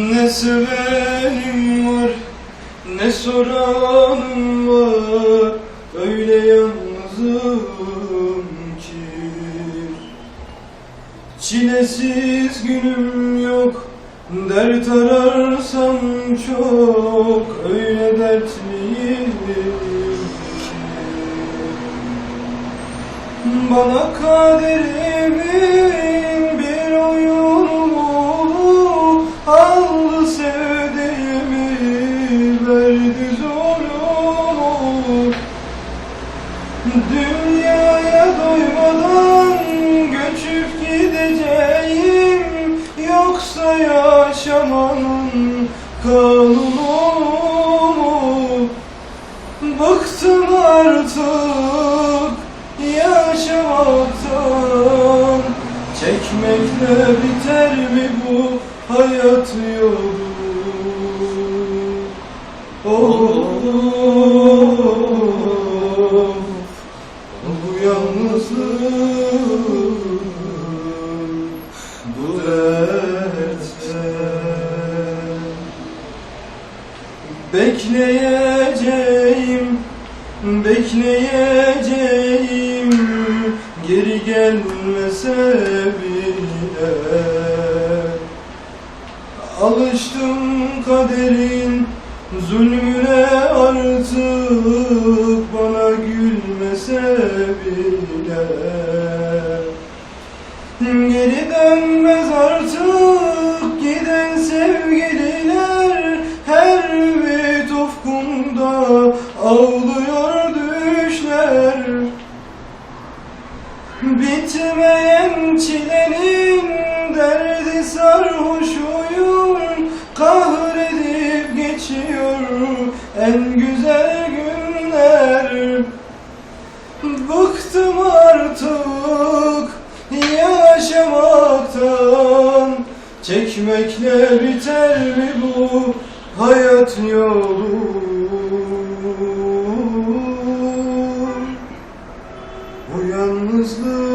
Ne sevenim var ne soranım var Öyle yalnızım ki. Çilesiz günüm yok Dert ararsam çok Öyle dertliyim Bana kaderimin verdi zulüm Dünyaya doymadan göçüp gideceğim. Yoksa yaşamanın kanunu? Bıktım artık yaşamaktan. Çekmekle biter Bekleyeceğim Bekleyeceğim Geri gelmese bile Alıştım kaderin zulmüne artık Bana gülmese bile. Geri dönmez artık giden sevgililer. Her bir ufkumda ağlıyor düşler. Bitmeyen çilenin en güzel günler Bıktım artık yaşamaktan. Çekmekle biter mi bu hayat yolu? Bu yalnızlık